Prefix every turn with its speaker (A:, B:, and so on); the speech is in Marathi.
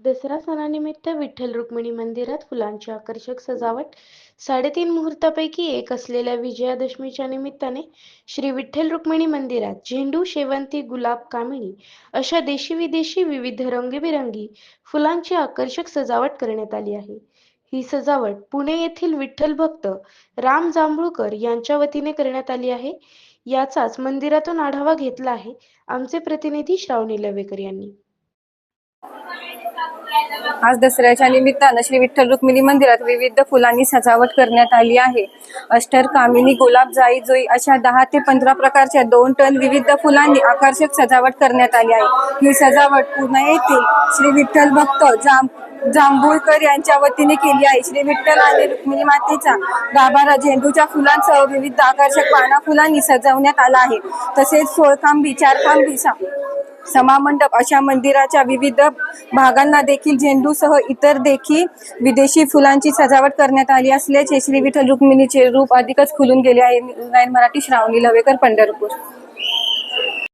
A: दसरा सणानिमित्त विठ्ठल रुक्मिणी मंदिरात फुलांची आकर्षक सजावट साडेतीन मुहूर्तापैकी एक असलेल्या विजयादशमीच्या निमित्ताने श्री विठ्ठल रुक्मिणी मंदिरात झेंडू शेवंती गुलाब कामिणी अशा देशी विदेशी विविध रंगीबिरंगी फुलांची आकर्षक सजावट करण्यात आली आहे. ही सजावट पुणे येथील विठ्ठल भक्त राम जांभूळकर यांच्या वतीने करण्यात आली आहे. याचाच मंदिरातून आढावा घेतला आहे आमचे प्रतिनिधी श्रावणी लवेकर यांनी.
B: आज दसऱ्याच्या निमित्तानं श्री विठ्ठल रुक्मिणी मंदिरात विविध फुलांनी सजावट करण्यात आली आहे. अष्टर कामिनी गुलाब जाई जोई अशा दहा ते पंधरा प्रकारच्या दोन टन विविध फुलांनी आकर्षक सजावट करण्यात आली आहे. ही सजावट पुणे येथील श्री विठ्ठल भक्त जाम जांभूळकर यांच्या वतीने केली आहे. श्री विठ्ठल आणि रुक्मिणी मातेचा गाभारा झेंडूच्या फुलांसह विविध आकर्षक पाना फुलांनी सजवण्यात आला आहे. तसेच सोळखांबी चारखांबी समामंडप अशा मंदिराच्या विविध भागांना देखील झेंडूसह इतर देखील विदेशी फुलांची सजावट करण्यात आली असल्याचे श्री विठ्ठल रुक्मिणीचे रूप अधिकच खुलून गेले आहे. मराठी श्रावणी लवेकर पंढरपूर.